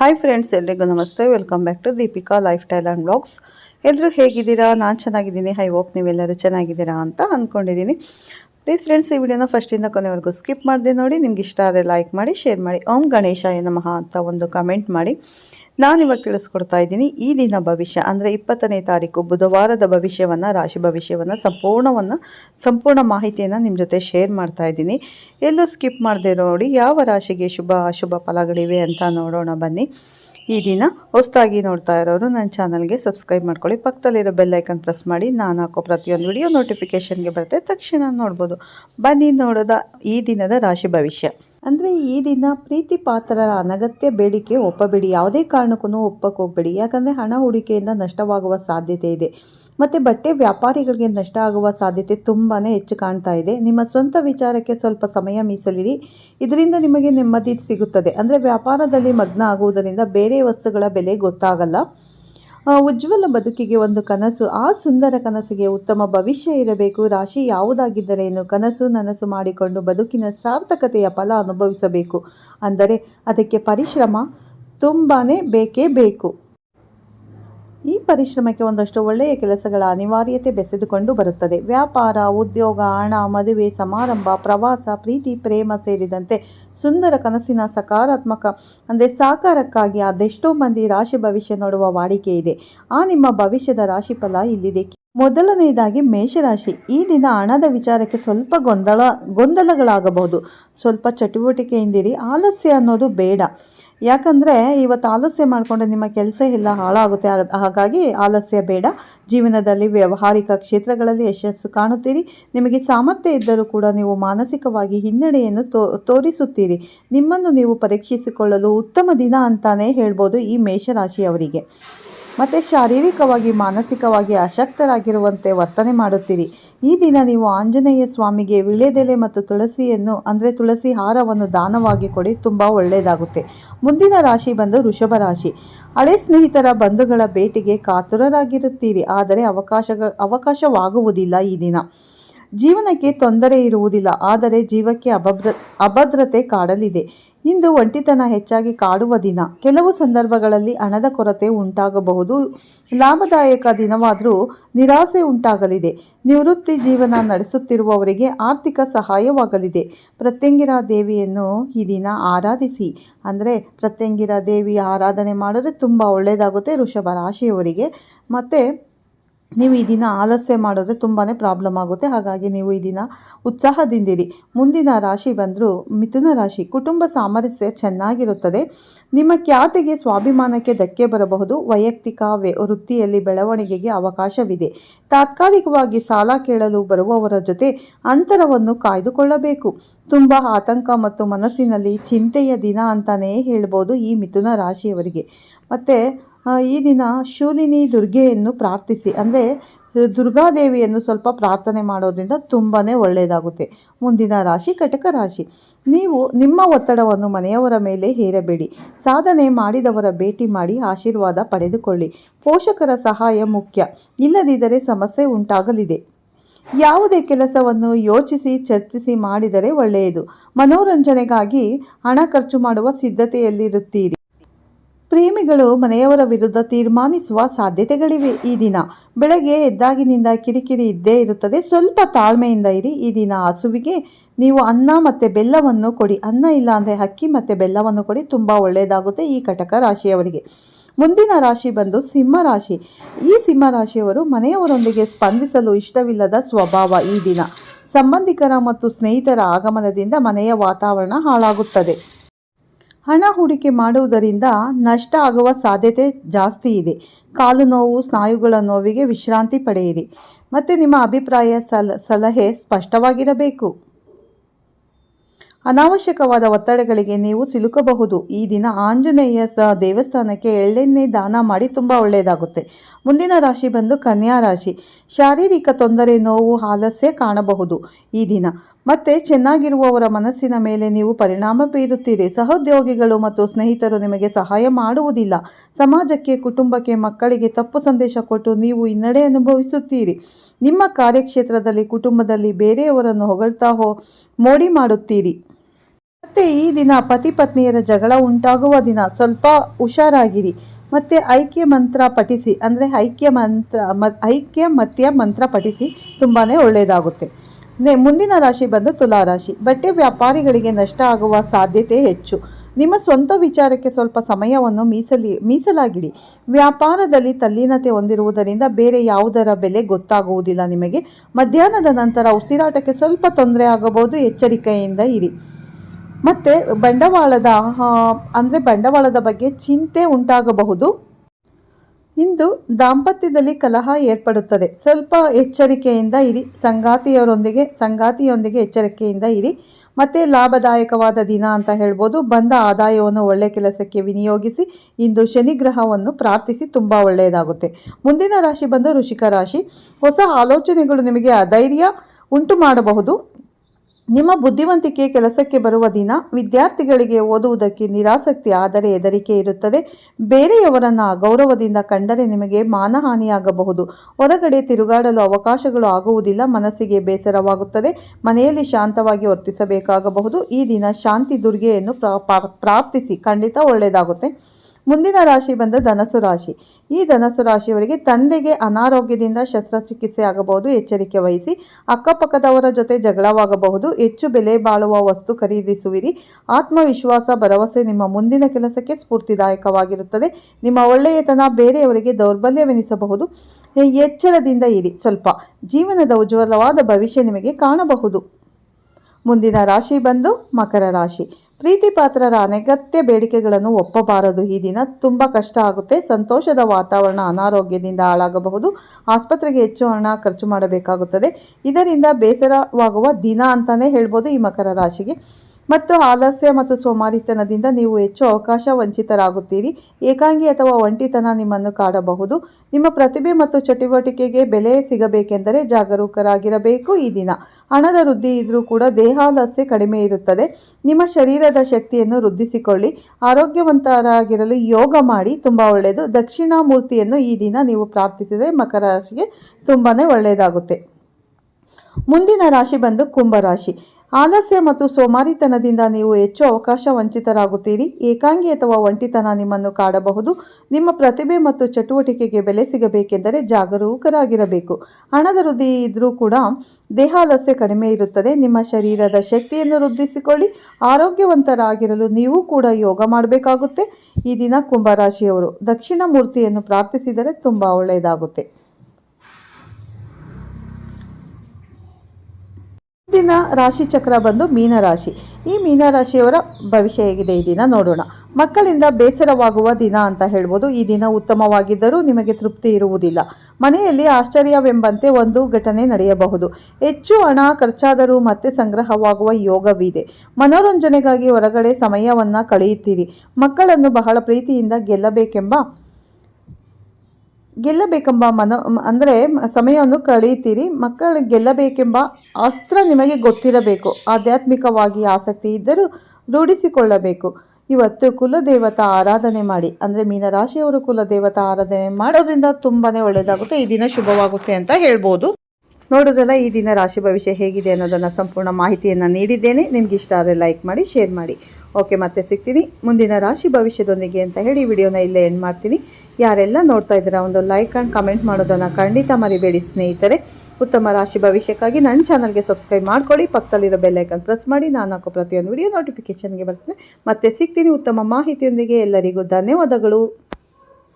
Hi friends ಎಲ್ರಿಗೂ ನಮಸ್ತೆ. Welcome back to Deepika life style and blogs ಎಲ್ಲರೂ ಹೇಗಿದ್ದೀರಾ? ನಾನು ಚೆನ್ನಾಗಿದ್ದೀನಿ. ಹೈ ಹೋಪ್ ನೀವೆಲ್ಲರೂ ಚೆನ್ನಾಗಿದ್ದೀರಾ ಅಂತ ಅಂದ್ಕೊಂಡಿದ್ದೀನಿ ಪ್ಲೀಸ್ ಫ್ರೆಂಡ್ಸ್ ಈ ವಿಡಿಯೋನ ಫಸ್ಟಿಂದ ಕೊನೆವರೆಗೂ ಸ್ಕಿಪ್ ಮಾಡಿದೆ ನೋಡಿ. ನಿಮ್ಗೆ ಇಷ್ಟ ಆದರೆ ಲೈಕ್ ಮಾಡಿ ಶೇರ್ ಮಾಡಿ. ಓಂ ಗಣೇಶ ನಮಃ ಅಂತ ಒಂದು ಕಮೆಂಟ್ ಮಾಡಿ. ನಾನು ಇವಾಗ ತಿಳಿಸ್ಕೊಡ್ತಾ ಇದ್ದೀನಿ, ಈ ದಿನ ಭವಿಷ್ಯ, ಅಂದರೆ ಇಪ್ಪತ್ತನೇ ತಾರೀಕು, ಬುಧವಾರದ ಭವಿಷ್ಯವನ್ನು, ರಾಶಿ ಭವಿಷ್ಯವನ್ನು, ಸಂಪೂರ್ಣವನ್ನು, ಸಂಪೂರ್ಣ ಮಾಹಿತಿಯನ್ನು ನಿಮ್ಮ ಜೊತೆ ಶೇರ್ ಮಾಡ್ತಾ ಇದ್ದೀನಿ. ಎಲ್ಲೂ ಸ್ಕಿಪ್ ಮಾಡದೆ ನೋಡಿ, ಯಾವ ರಾಶಿಗೆ ಶುಭ, ಅಶುಭ ಫಲಗಳಿವೆ ಅಂತ ನೋಡೋಣ ಬನ್ನಿ. ಈ ದಿನ ಹೊಸದಾಗಿ ನೋಡ್ತಾ ಇರೋರು ನನ್ನ ಚಾನಲ್ಗೆ ಸಬ್ಸ್ಕ್ರೈಬ್ ಮಾಡ್ಕೊಳ್ಳಿ. ಪಕ್ಕದಲ್ಲಿರೋ ಬೆಲ್ಲೈಕನ್ ಪ್ರೆಸ್ ಮಾಡಿ, ನಾನು ಹಾಕೋ ಪ್ರತಿಯೊಂದು ವಿಡಿಯೋ ನೋಟಿಫಿಕೇಷನ್ಗೆ ಬರುತ್ತೆ. ತಕ್ಷಣ ನೋಡ್ಬೋದು. ಬನ್ನಿ ನೋಡೋದ ಈ ದಿನದ ರಾಶಿ ಭವಿಷ್ಯ. ಅಂದರೆ ಈ ದಿನ ಪ್ರೀತಿ ಪಾತ್ರರ ಅನಗತ್ಯ ಬೇಡಿಕೆ ಒಪ್ಪಬೇಡಿ. ಯಾವುದೇ ಕಾರಣಕ್ಕೂ ಒಪ್ಪಕ್ಕೆ ಹೋಗಬೇಡಿ. ಯಾಕಂದರೆ ಹಣ ಹೂಡಿಕೆಯಿಂದ ನಷ್ಟವಾಗುವ ಸಾಧ್ಯತೆ ಇದೆ. ಮತ್ತು ಬಟ್ಟೆ ವ್ಯಾಪಾರಿಗಳಿಗೆ ನಷ್ಟ ಆಗುವ ಸಾಧ್ಯತೆ ತುಂಬಾ ಹೆಚ್ಚು ಕಾಣ್ತಾ ಇದೆ. ನಿಮ್ಮ ಸ್ವಂತ ವಿಚಾರಕ್ಕೆ ಸ್ವಲ್ಪ ಸಮಯ ಮೀಸಲಿಡಿ. ಇದರಿಂದ ನಿಮಗೆ ನೆಮ್ಮದಿ ಸಿಗುತ್ತದೆ. ಅಂದರೆ ವ್ಯಾಪಾರದಲ್ಲಿ ಮಗ್ನ ಆಗುವುದರಿಂದ ಬೇರೆ ವಸ್ತುಗಳ ಬೆಲೆ ಗೊತ್ತಾಗಲ್ಲ. ಉಜ್ವಲ ಬದುಕಿಗೆ ಒಂದು ಕನಸು, ಆ ಸುಂದರ ಕನಸಿಗೆ ಉತ್ತಮ ಭವಿಷ್ಯ ಇರಬೇಕು. ರಾಶಿ ಯಾವುದಾಗಿದ್ದರೇನು ಕನಸು, ನನಸು ಮಾಡಿಕೊಂಡು ಬದುಕಿನ ಸಾರ್ಥಕತೆಯ ಫಲ ಅನುಭವಿಸಬೇಕು. ಅಂದರೆ ಅದಕ್ಕೆ ಪರಿಶ್ರಮ ತುಂಬಾ ಬೇಕೇ ಬೇಕು. ಈ ಪರಿಶ್ರಮಕ್ಕೆ ಒಂದಷ್ಟು ಒಳ್ಳೆಯ ಕೆಲಸಗಳ ಅನಿವಾರ್ಯತೆ ಬೆಸೆದುಕೊಂಡು ಬರುತ್ತದೆ. ವ್ಯಾಪಾರ, ಉದ್ಯೋಗ, ಹಣ, ಮದುವೆ, ಸಮಾರಂಭ, ಪ್ರವಾಸ, ಪ್ರೀತಿ, ಪ್ರೇಮ ಸೇರಿದಂತೆ ಸುಂದರ ಕನಸಿನ ಸಕಾರಾತ್ಮಕ, ಅಂದರೆ ಸಾಕಾರಕ್ಕಾಗಿ ಅದೆಷ್ಟೋ ಮಂದಿ ರಾಶಿ ಭವಿಷ್ಯ ನೋಡುವ ವಾಡಿಕೆ ಇದೆ. ಆ ನಿಮ್ಮ ಭವಿಷ್ಯದ ರಾಶಿ ಫಲ ಇಲ್ಲಿದೆ. ಮೊದಲನೆಯದಾಗಿ ಮೇಷರಾಶಿ. ಈ ದಿನ ಹಣದ ವಿಚಾರಕ್ಕೆ ಸ್ವಲ್ಪ ಗೊಂದಲ, ಗೊಂದಲಗಳಾಗಬಹುದು. ಸ್ವಲ್ಪ ಚಟುವಟಿಕೆಯಿಂದಿರಿ. ಆಲಸ್ಯ ಅನ್ನೋದು ಬೇಡ. ಯಾಕಂದರೆ ಇವತ್ತು ಆಲಸ್ಯ ಮಾಡಿಕೊಂಡ್ರೆ ನಿಮ್ಮ ಕೆಲಸ ಎಲ್ಲ ಹಾಳಾಗುತ್ತೆ. ಹಾಗ- ಹಾಗಾಗಿ ಆಲಸ್ಯ ಬೇಡ. ಜೀವನದಲ್ಲಿ ವ್ಯಾವಹಾರಿಕ ಕ್ಷೇತ್ರಗಳಲ್ಲಿ ಯಶಸ್ಸು ಕಾಣುತ್ತೀರಿ. ನಿಮಗೆ ಸಾಮರ್ಥ್ಯ ಇದ್ದರೂ ಕೂಡ ನೀವು ಮಾನಸಿಕವಾಗಿ ಹಿನ್ನಡೆಯನ್ನು ತೋರಿಸುತ್ತೀರಿ. ನಿಮ್ಮನ್ನು ನೀವು ಪರೀಕ್ಷಿಸಿಕೊಳ್ಳಲು ಉತ್ತಮ ದಿನ ಅಂತಲೇ ಹೇಳ್ಬೋದು ಈ ಮೇಷರಾಶಿಯವರಿಗೆ. ಮತ್ತು ಶಾರೀರಿಕವಾಗಿ, ಮಾನಸಿಕವಾಗಿ ಅಶಕ್ತರಾಗಿರುವಂತೆ ವರ್ತನೆ ಮಾಡುತ್ತೀರಿ. ಈ ದಿನ ನೀವು ಆಂಜನೇಯ ಸ್ವಾಮಿಗೆ ವಿಳೆದೆಲೆ ಮತ್ತು ತುಳಸಿಯನ್ನು, ಅಂದರೆ ತುಳಸಿ ಹಾರವನ್ನು ದಾನವಾಗಿ ಕೊಡಿ, ತುಂಬ ಒಳ್ಳೆಯದಾಗುತ್ತೆ. ಮುಂದಿನ ರಾಶಿ ಬಂದು ವೃಷಭ ರಾಶಿ. ಹಳೆ ಸ್ನೇಹಿತರ ಬಂಧುಗಳ ಭೇಟಿಗೆ ಕಾತುರರಾಗಿರುತ್ತೀರಿ, ಆದರೆ ಅವಕಾಶ ಅವಕಾಶವಾಗುವುದಿಲ್ಲ ಈ ದಿನ. ಜೀವನಕ್ಕೆ ತೊಂದರೆ ಇರುವುದಿಲ್ಲ, ಆದರೆ ಜೀವಕ್ಕೆ ಅಭದ್ರ, ಅಭದ್ರತೆ ಕಾಡಲಿದೆ. ಇಂದು ಒಂಟಿತನ ಹೆಚ್ಚಾಗಿ ಕಾಡುವ ದಿನ. ಕೆಲವು ಸಂದರ್ಭಗಳಲ್ಲಿ ಹಣದ ಕೊರತೆ ಉಂಟಾಗಬಹುದು. ಲಾಭದಾಯಕ ದಿನವಾದರೂ ನಿರಾಸೆ ಉಂಟಾಗಲಿದೆ. ನಿವೃತ್ತಿ ಜೀವನ ನಡೆಸುತ್ತಿರುವವರಿಗೆ ಆರ್ಥಿಕ ಸಹಾಯವಾಗಲಿದೆ. ಪ್ರತ್ಯಂಗಿರ ದೇವಿಯನ್ನು ಈ ದಿನ ಆರಾಧಿಸಿ. ಅಂದರೆ ಪ್ರತ್ಯಂಗಿರ ದೇವಿಯ ಆರಾಧನೆ ಮಾಡಿದ್ರೆ ತುಂಬ ಒಳ್ಳೆಯದಾಗುತ್ತೆ ವೃಷಭ ರಾಶಿಯವರಿಗೆ. ಮತ್ತು ನೀವು ಈ ದಿನ ಆಲಸ್ಯ ಮಾಡಿದ್ರೆ ತುಂಬಾ ಪ್ರಾಬ್ಲಮ್ ಆಗುತ್ತೆ. ಹಾಗಾಗಿ ನೀವು ಈ ದಿನ ಉತ್ಸಾಹದಿಂದಿರಿ. ಮುಂದಿನ ರಾಶಿ ಬಂದರೂ ಮಿಥುನ ರಾಶಿ. ಕುಟುಂಬ ಸಾಮರಸ್ಯ ಚೆನ್ನಾಗಿರುತ್ತದೆ. ನಿಮ್ಮ ಖ್ಯಾತಿಗೆ ಸ್ವಾಭಿಮಾನಕ್ಕೆ ಧಕ್ಕೆ ಬರಬಹುದು. ವೈಯಕ್ತಿಕ ವ್ಯ ವೃತ್ತಿಯಲ್ಲಿ ಬೆಳವಣಿಗೆಗೆ ಅವಕಾಶವಿದೆ. ತಾತ್ಕಾಲಿಕವಾಗಿ ಸಾಲ ಕೇಳಲು ಬರುವವರ ಜೊತೆ ಅಂತರವನ್ನು ಕಾಯ್ದುಕೊಳ್ಳಬೇಕು. ತುಂಬ ಆತಂಕ ಮತ್ತು ಮನಸ್ಸಿನಲ್ಲಿ ಚಿಂತೆಯ ದಿನ ಅಂತಲೇ ಹೇಳ್ಬೋದು ಈ ಮಿಥುನ ರಾಶಿಯವರಿಗೆ. ಮತ್ತು ಈ ದಿನ ಶೂಲಿನಿ ದುರ್ಗೆಯನ್ನು ಪ್ರಾರ್ಥಿಸಿ. ಅಂದರೆ, ದುರ್ಗಾದೇವಿಯನ್ನು ಸ್ವಲ್ಪ ಪ್ರಾರ್ಥನೆ ಮಾಡೋದ್ರಿಂದ ತುಂಬಾ ಒಳ್ಳೆಯದಾಗುತ್ತೆ ಮುಂದಿನ ರಾಶಿ ಕಟಕ ರಾಶಿ. ನೀವು ನಿಮ್ಮ ಒತ್ತಡವನ್ನು ಮನೆಯವರ ಮೇಲೆ ಹೇರಬೇಡಿ. ಸಾಧನೆ ಮಾಡಿದವರ ಭೇಟಿ ಮಾಡಿ ಆಶೀರ್ವಾದ ಪಡೆದುಕೊಳ್ಳಿ. ಪೋಷಕರ ಸಹಾಯ ಮುಖ್ಯ. ಇಲ್ಲದಿದ್ದರೆ ಸಮಸ್ಯೆ ಉಂಟಾಗಲಿದೆ. ಯಾವುದೇ ಕೆಲಸವನ್ನು ಯೋಚಿಸಿ, ಚರ್ಚಿಸಿ ಮಾಡಿದರೆ ಒಳ್ಳೆಯದು. ಮನೋರಂಜನೆಗಾಗಿ ಹಣ ಖರ್ಚು ಮಾಡುವ ಸಿದ್ಧತೆಯಲ್ಲಿರುತ್ತೀರಿ. ಪ್ರೇಮಿಗಳು ಮನೆಯವರ ವಿರುದ್ಧ ತೀರ್ಮಾನಿಸುವ ಸಾಧ್ಯತೆಗಳಿವೆ ಈ ದಿನ. ಬೆಳಗ್ಗೆ ಎದ್ದಾಗಿನಿಂದ ಕಿರಿಕಿರಿ ಇದ್ದೇ ಇರುತ್ತದೆ. ಸ್ವಲ್ಪ ತಾಳ್ಮೆಯಿಂದ ಇರಿ. ಈ ದಿನ ಹಸುವಿಗೆ ನೀವು ಅನ್ನ ಮತ್ತು ಬೆಲ್ಲವನ್ನು ಕೊಡಿ. ಅನ್ನ ಇಲ್ಲ ಅಂದರೆ ಅಕ್ಕಿ ಮತ್ತು ಬೆಲ್ಲವನ್ನು ಕೊಡಿ. ತುಂಬ ಒಳ್ಳೆಯದಾಗುತ್ತೆ ಈ ಕಟಕ ರಾಶಿಯವರಿಗೆ. ಮುಂದಿನ ರಾಶಿ ಬಂದು ಸಿಂಹ ರಾಶಿ. ಈ ಸಿಂಹ ರಾಶಿಯವರು ಮನೆಯವರೊಂದಿಗೆ ಸ್ಪಂದಿಸಲು ಇಷ್ಟವಿಲ್ಲದ ಸ್ವಭಾವ ಈ ದಿನ. ಸಂಬಂಧಿಕರ ಮತ್ತು ಸ್ನೇಹಿತರ ಆಗಮನದಿಂದ ಮನೆಯ ವಾತಾವರಣ ಹಾಳಾಗುತ್ತದೆ. ಹಣ ಹೂಡಿಕೆ ಮಾಡುವುದರಿಂದ ನಷ್ಟ ಆಗುವ ಸಾಧ್ಯತೆ ಜಾಸ್ತಿ ಇದೆ. ಕಾಲು ನೋವು, ಸ್ನಾಯುಗಳ ನೋವಿಗೆ ವಿಶ್ರಾಂತಿ ಪಡೆಯಿರಿ. ಮತ್ತು ನಿಮ್ಮ ಅಭಿಪ್ರಾಯ ಸಲ, ಸಲಹೆ ಸ್ಪಷ್ಟವಾಗಿರಬೇಕು. ಅನಾವಶ್ಯಕವಾದ ಒತ್ತಡಗಳಿಗೆ ನೀವು ಸಿಲುಕಬಹುದು. ಈ ದಿನ ಆಂಜನೇಯ ದೇವಸ್ಥಾನಕ್ಕೆ ಎಳ್ಳೆಣ್ಣೆ ದಾನ ಮಾಡಿ ತುಂಬ ಒಳ್ಳೆಯದಾಗುತ್ತೆ. ಮುಂದಿನ ರಾಶಿ ಬಂದು ಕನ್ಯಾ ರಾಶಿ. ಶಾರೀರಿಕ ತೊಂದರೆ, ನೋವು, ಆಲಸ್ಯ ಕಾಣಬಹುದು. ಈ ದಿನ ಮತ್ತೆ ಚೆನ್ನಾಗಿರುವವರ ಮನಸ್ಸಿನ ಮೇಲೆ ನೀವು ಪರಿಣಾಮ ಬೀರುತ್ತೀರಿ. ಸಹೋದ್ಯೋಗಿಗಳು ಮತ್ತು ಸ್ನೇಹಿತರು ನಿಮಗೆ ಸಹಾಯ ಮಾಡುವುದಿಲ್ಲ. ಸಮಾಜಕ್ಕೆ, ಕುಟುಂಬಕ್ಕೆ, ಮಕ್ಕಳಿಗೆ ತಪ್ಪು ಸಂದೇಶ ಕೊಟ್ಟು ನೀವು ಹಿನ್ನಡೆ ಅನುಭವಿಸುತ್ತೀರಿ. ನಿಮ್ಮ ಕಾರ್ಯಕ್ಷೇತ್ರದಲ್ಲಿ, ಕುಟುಂಬದಲ್ಲಿ ಬೇರೆಯವರನ್ನು ಹೊಗಳ್ತಾ ಹೋ, ಮೋಡಿ ಮಾಡುತ್ತೀರಿ. ಮತ್ತೆ ಈ ದಿನ ಪತಿ ಪತ್ನಿಯರ ಜಗಳ ಉಂಟಾಗುವ ದಿನ. ಸ್ವಲ್ಪ ಹುಷಾರಾಗಿರಿ. ಮತ್ತೆ ಐಕ್ಯ ಮಂತ್ರ ಪಠಿಸಿ. ಅಂದರೆ ಐಕ್ಯ ಮಂತ್ರ ಮ, ಐಕ್ಯ ಮತ್ಯ ಮಂತ್ರ ಪಠಿಸಿ ತುಂಬಾ ಒಳ್ಳೆಯದಾಗುತ್ತೆ ಮುಂದಿನ ರಾಶಿ ಬಂದು ತುಲಾ ರಾಶಿ. ಬಟ್ಟೆ ವ್ಯಾಪಾರಿಗಳಿಗೆ ನಷ್ಟ ಆಗುವ ಸಾಧ್ಯತೆ ಹೆಚ್ಚು. ನಿಮ್ಮ ಸ್ವಂತ ವಿಚಾರಕ್ಕೆ ಸ್ವಲ್ಪ ಸಮಯವನ್ನು ಮೀಸಲಿ, ಮೀಸಲಾಗಿಡಿ. ವ್ಯಾಪಾರದಲ್ಲಿ ತಲ್ಲೀನತೆ ಹೊಂದಿರುವುದರಿಂದ ಬೇರೆ ಯಾವುದರ ಬೆಲೆ ಗೊತ್ತಾಗುವುದಿಲ್ಲ ನಿಮಗೆ. ಮಧ್ಯಾಹ್ನದ ನಂತರ ಉಸಿರಾಟಕ್ಕೆ ಸ್ವಲ್ಪ ತೊಂದರೆ ಆಗಬಹುದು, ಎಚ್ಚರಿಕೆಯಿಂದ ಇರಿ. ಮತ್ತು ಬಂಡವಾಳದ ಅಂದರೆ ಬಂಡವಾಳದ ಬಗ್ಗೆ ಚಿಂತೆ ಉಂಟಾಗಬಹುದು. ಇಂದು ದಾಂಪತ್ಯದಲ್ಲಿ ಕಲಹ ಏರ್ಪಡುತ್ತದೆ. ಸ್ವಲ್ಪ ಎಚ್ಚರಿಕೆಯಿಂದ ಇರಿ. ಸಂಗಾತಿಯರೊಂದಿಗೆ, ಸಂಗಾತಿಯೊಂದಿಗೆ ಎಚ್ಚರಿಕೆಯಿಂದ ಇರಿ. ಮತ್ತೆ ಲಾಭದಾಯಕವಾದ ದಿನ ಅಂತ ಹೇಳ್ಬೋದು. ಬಂದ ಆದಾಯವನ್ನು ಒಳ್ಳೆ ಕೆಲಸಕ್ಕೆ ವಿನಿಯೋಗಿಸಿ, ಇಂದು ಶನಿಗ್ರಹವನ್ನು ಪ್ರಾರ್ಥಿಸಿ ತುಂಬ ಒಳ್ಳೆಯದಾಗುತ್ತೆ. ಮುಂದಿನ ರಾಶಿ ಬಂದು ಋಷಿಕ ರಾಶಿ. ಹೊಸ ಆಲೋಚನೆಗಳು ನಿಮಗೆ ಅಧೈರ್ಯ ಉಂಟು ಮಾಡಬಹುದು ನಿಮ್ಮ ಬುದ್ಧಿವಂತಿಕೆ ಕೆಲಸಕ್ಕೆ ಬರುವ ದಿನ ವಿದ್ಯಾರ್ಥಿಗಳಿಗೆ ಓದುವುದಕ್ಕೆ ನಿರಾಸಕ್ತಿ ಆದರೆ ಹೆದರಿಕೆ ಇರುತ್ತದೆ. ಬೇರೆಯವರನ್ನು ಗೌರವದಿಂದ ಕಂಡರೆ ನಿಮಗೆ ಮಾನಹಾನಿಯಾಗಬಹುದು. ಹೊರಗಡೆ ತಿರುಗಾಡಲು ಅವಕಾಶಗಳು ಆಗುವುದಿಲ್ಲ. ಮನಸ್ಸಿಗೆ ಬೇಸರವಾಗುತ್ತದೆ. ಮನೆಯಲ್ಲಿ ಶಾಂತವಾಗಿ ವರ್ತಿಸಬೇಕಾಗಬಹುದು. ಈ ದಿನ ಶಾಂತಿ ದುರ್ಗೆಯನ್ನು ಪ್ರಾ- ಪ್ರಾ- ಪ್ರಾರ್ಥಿಸಿ. ಖಂಡಿತ ಒಳ್ಳೆಯದಾಗುತ್ತೆ. ಮುಂದಿನ ರಾಶಿ ಬಂದು ಧನಸು ರಾಶಿ. ಈ ಧನಸು ರಾಶಿಯವರಿಗೆ ತಂದೆಗೆ ಅನಾರೋಗ್ಯದಿಂದ ಶಸ್ತ್ರಚಿಕಿತ್ಸೆ ಆಗಬಹುದು, ಎಚ್ಚರಿಕೆ ವಹಿಸಿ. ಅಕ್ಕಪಕ್ಕದವರ ಜೊತೆ ಜಗಳವಾಗಬಹುದು, ಹೆಚ್ಚು ಬೆಲೆ ಬಾಳುವ ವಸ್ತು ಖರೀದಿಸುವಿರಿ. ಆತ್ಮವಿಶ್ವಾಸ, ಭರವಸೆ ನಿಮ್ಮ ಮುಂದಿನ ಕೆಲಸಕ್ಕೆ ಸ್ಫೂರ್ತಿದಾಯಕವಾಗಿರುತ್ತದೆ. ನಿಮ್ಮ ಒಳ್ಳೆಯತನ ಬೇರೆಯವರಿಗೆ ದೌರ್ಬಲ್ಯವೆನಿಸಬಹುದು. ಎಚ್ಚರದಿಂದ ಇರಿ. ಸ್ವಲ್ಪ ಜೀವನದ ಉಜ್ವಲವಾದ ಭವಿಷ್ಯ ನಿಮಗೆ ಕಾಣಬಹುದು. ಮುಂದಿನ ರಾಶಿ ಬಂದು ಮಕರ ರಾಶಿ. ಪ್ರೀತಿ ಪಾತ್ರರ ಅನಗತ್ಯ ಬೇಡಿಕೆಗಳನ್ನು ಒಪ್ಪಬಾರದು. ಈ ದಿನ ತುಂಬ ಕಷ್ಟ ಆಗುತ್ತೆ. ಸಂತೋಷದ ವಾತಾವರಣ, ಅನಾರೋಗ್ಯದಿಂದ ಹಾಳಾಗಬಹುದು. ಆಸ್ಪತ್ರೆಗೆ ಹೆಚ್ಚು ಹಣ ಖರ್ಚು ಮಾಡಬೇಕಾಗುತ್ತದೆ. ಇದರಿಂದ ಬೇಸರವಾಗುವ ದಿನ ಅಂತಲೇ ಹೇಳ್ಬೋದು ಈ ಮಕರ ರಾಶಿಗೆ. ಮತ್ತು ಆಲಸ್ಯ ಮತ್ತು ಸೋಮಾರಿತನದಿಂದ ನೀವು ಹೆಚ್ಚು ಅವಕಾಶ ವಂಚಿತರಾಗುತ್ತೀರಿ. ಏಕಾಂಗಿ ಅಥವಾ ಒಂಟಿತನ ನಿಮ್ಮನ್ನು ಕಾಡಬಹುದು. ನಿಮ್ಮ ಪ್ರತಿಭೆ ಮತ್ತು ಚಟುವಟಿಕೆಗೆ ಬೆಲೆ ಸಿಗಬೇಕೆಂದರೆ ಜಾಗರೂಕರಾಗಿರಬೇಕು ಈ ದಿನ. ಹಣದ ವೃದ್ಧಿ ಇದ್ದರೂ ಕೂಡ ದೇಹಾಲಸ್ಯ ಕಡಿಮೆ ಇರುತ್ತದೆ. ನಿಮ್ಮ ಶರೀರದ ಶಕ್ತಿಯನ್ನು ವೃದ್ಧಿಸಿಕೊಳ್ಳಿ. ಆರೋಗ್ಯವಂತರಾಗಿರಲು ಯೋಗ ಮಾಡಿ ತುಂಬ ಒಳ್ಳೆಯದು. ದಕ್ಷಿಣಾಮೂರ್ತಿಯನ್ನು ಈ ದಿನ ನೀವು ಪ್ರಾರ್ಥಿಸಿದರೆ ಮಕರ ರಾಶಿಗೆ ತುಂಬಾ ಒಳ್ಳೆಯದಾಗುತ್ತೆ. ಮುಂದಿನ ರಾಶಿ ಬಂದು ಕುಂಭರಾಶಿ ಆಲಸ್ಯ ಮತ್ತು ಸೋಮಾರಿತನದಿಂದ ನೀವು ಹೆಚ್ಚು ಅವಕಾಶ ವಂಚಿತರಾಗುತ್ತೀರಿ. ಏಕಾಂಗಿ ಅಥವಾ ಒಂಟಿತನ ನಿಮ್ಮನ್ನು ಕಾಡಬಹುದು. ನಿಮ್ಮ ಪ್ರತಿಭೆ ಮತ್ತು ಚಟುವಟಿಕೆಗೆ ಬೆಲೆ ಸಿಗಬೇಕೆಂದರೆ ಜಾಗರೂಕರಾಗಿರಬೇಕು. ಹಣದ ವೃದ್ಧಿ ಇದ್ದರೂ ಕೂಡ ದೇಹಾಲಸ್ಯ ಕಡಿಮೆ ಇರುತ್ತದೆ. ನಿಮ್ಮ ಶರೀರದ ಶಕ್ತಿಯನ್ನು ವೃದ್ಧಿಸಿಕೊಳ್ಳಿ. ಆರೋಗ್ಯವಂತರಾಗಿರಲು ನೀವು ಕೂಡ ಯೋಗ ಮಾಡಬೇಕಾಗುತ್ತೆ. ಈ ದಿನ ಕುಂಭರಾಶಿಯವರು ದಕ್ಷಿಣ ಮೂರ್ತಿಯನ್ನು ಪ್ರಾರ್ಥಿಸಿದರೆ ತುಂಬ ಒಳ್ಳೆಯದಾಗುತ್ತೆ. ದಿನ ರಾಶಿ ಚಕ್ರ ಬಂದು ಮೀನರಾಶಿ ಈ ಮೀನರಾಶಿಯವರ ಭವಿಷ್ಯ ಹೇಗಿದೆ ಈ ದಿನ ನೋಡೋಣ. ಮಕ್ಕಳಿಂದ ಬೇಸರವಾಗುವ ದಿನ ಅಂತ ಹೇಳ್ಬೋದು. ಈ ದಿನ ಉತ್ತಮವಾಗಿದ್ದರೂ ನಿಮಗೆ ತೃಪ್ತಿ ಇರುವುದಿಲ್ಲ. ಮನೆಯಲ್ಲಿ ಆಶ್ಚರ್ಯವೆಂಬಂತೆ ಒಂದು ಘಟನೆ ನಡೆಯಬಹುದು. ಹೆಚ್ಚು ಹಣ ಖರ್ಚಾದರೂ ಮತ್ತೆ ಸಂಗ್ರಹವಾಗುವ ಯೋಗವಿದೆ. ಮನೋರಂಜನೆಗಾಗಿ ಹೊರಗಡೆ ಸಮಯವನ್ನು ಕಳೆಯುತ್ತೀರಿ. ಮಕ್ಕಳನ್ನು ಬಹಳ ಪ್ರೀತಿಯಿಂದ ಗೆಲ್ಲಬೇಕೆಂಬ ಗೆಲ್ಲಬೇಕೆಂಬ ಮನ ಅಂದರೆ ಸಮಯವನ್ನು ಕಳೆಯುತ್ತೀರಿ. ಮಕ್ಕಳು ಗೆಲ್ಲಬೇಕೆಂಬ ಅಸ್ತ್ರ ನಿಮಗೆ ಗೊತ್ತಿರಬೇಕು. ಆಧ್ಯಾತ್ಮಿಕವಾಗಿ ಆಸಕ್ತಿ ಇದ್ದರೂ ರೂಢಿಸಿಕೊಳ್ಳಬೇಕು. ಇವತ್ತು ಕುಲದೇವತಾ ಆರಾಧನೆ ಮಾಡಿ. ಅಂದರೆ ಮೀನರಾಶಿಯವರು ಕುಲದೇವತಾ ಆರಾಧನೆ ಮಾಡೋದ್ರಿಂದ ತುಂಬಾ ಒಳ್ಳೆಯದಾಗುತ್ತೆ ಈ ದಿನ ಶುಭವಾಗುತ್ತೆ ಅಂತ ಹೇಳ್ಬೋದು. ನೋಡೋದಲ್ಲ ಈ ದಿನ ರಾಶಿ ಭವಿಷ್ಯ ಹೇಗಿದೆ ಅನ್ನೋದನ್ನು ಸಂಪೂರ್ಣ ಮಾಹಿತಿಯನ್ನು ನೀಡಿದ್ದೇನೆ. ನಿಮ್ಗೆ ಇಷ್ಟ ಆದರೆ ಲೈಕ್ ಮಾಡಿ ಶೇರ್ ಮಾಡಿ. ಓಕೆ, ಮತ್ತೆ ಸಿಗ್ತೀನಿ. ಮುಂದಿನ ರಾಶಿ ಭವಿಷ್ಯದೊಂದಿಗೆ ಅಂತ ಹೇಳಿ ವಿಡಿಯೋನ ಇಲ್ಲೇ ಎಂಡ್ ಮಾಡ್ತೀನಿ. ಯಾರೆಲ್ಲ ನೋಡ್ತಾ ಇದ್ದೀರಾ, ಒಂದು ಲೈಕ್ ಆ್ಯಂಡ್ ಕಮೆಂಟ್ ಮಾಡೋದನ್ನು ಖಂಡಿತ ಮರಿಬೇಡಿ ಸ್ನೇಹಿತರೆ. ಉತ್ತಮ ರಾಶಿ ಭವಿಷ್ಯಕ್ಕಾಗಿ ನನ್ನ ಚಾನಲ್ಗೆ ಸಬ್ಸ್ಕ್ರೈಬ್ ಮಾಡ್ಕೊಳ್ಳಿ. ಪಕ್ಕದಲ್ಲಿರೋ ಬೆಲ್ಲೈಕನ್ ಪ್ರೆಸ್ ಮಾಡಿ, ನಾನು ಹಾಕೋ ಪ್ರತಿಯೊಂದು ವಿಡಿಯೋ ನೋಟಿಫಿಕೇಷನ್ಗೆ ಬರ್ತದೆ. ಮತ್ತೆ ಸಿಗ್ತೀನಿ ಉತ್ತಮ ಮಾಹಿತಿಯೊಂದಿಗೆ. ಎಲ್ಲರಿಗೂ ಧನ್ಯವಾದಗಳು.